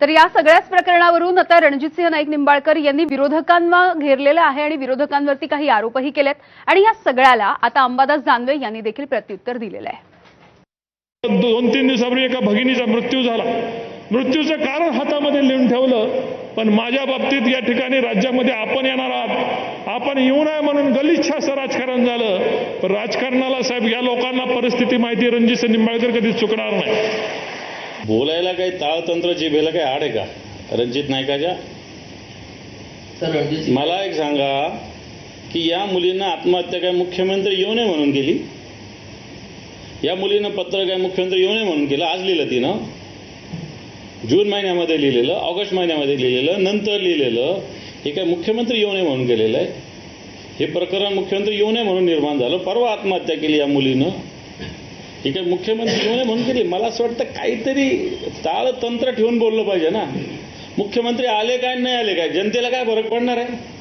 तर या सगळ्याच प्रकरणावरून आता रणजितसिंह नाईक निंबाळकर यांनी विरोधकांना घेरलेलं आहे आणि विरोधकांवरती काही आरोपही केलेत. आणि या सगळ्याला आता अंबादास दानवे यांनी देखील प्रत्युत्तर दिलेलं आहे. दोन तीन दिवसापूर्वी एका भगिनीचा मृत्यू झाला. मृत्यूचं कारण हातामध्ये लिहून ठेवलं पण माझ्या बाबतीत या ठिकाणी राज्यामध्ये आपण येणार आहात. आपण येऊ नये म्हणून गलिच्छ असं राजकारण झालं. पण राजकारणाला साहेब या लोकांना परिस्थिती माहिती रणजित निंबाळकर कधी चुकणार नाही. बोलायला काही ताळतंत्र जिभेला काही आड आहे का? रणजित नायकाच्या? मला एक सांगा की या मुलीनं आत्महत्या काय मुख्यमंत्री येऊ नये म्हणून केली? या मुलीनं पत्र काय मुख्यमंत्री येऊ नये म्हणून केलं? आज लिहिलं तिनं. जून महिन्यामध्ये लिहिलेलं ऑगस्ट महिन्यामध्ये लिहिलेलं नंतर लिहिलेलं हे काय मुख्यमंत्री येऊ नये म्हणून केलेलं आहे? हे प्रकरण मुख्यमंत्री येऊ नये म्हणून निर्माण झालं. परवा आत्महत्या केली या मुलीनं. इकडे मुख्यमंत्री येऊ म्हणून केली. मला असं वाटतं काहीतरी ताळतंत्र ठेवून बोललं पाहिजे ना. मुख्यमंत्री आले काय नाही आले काय? जनतेला काय फरक पडणार आहे?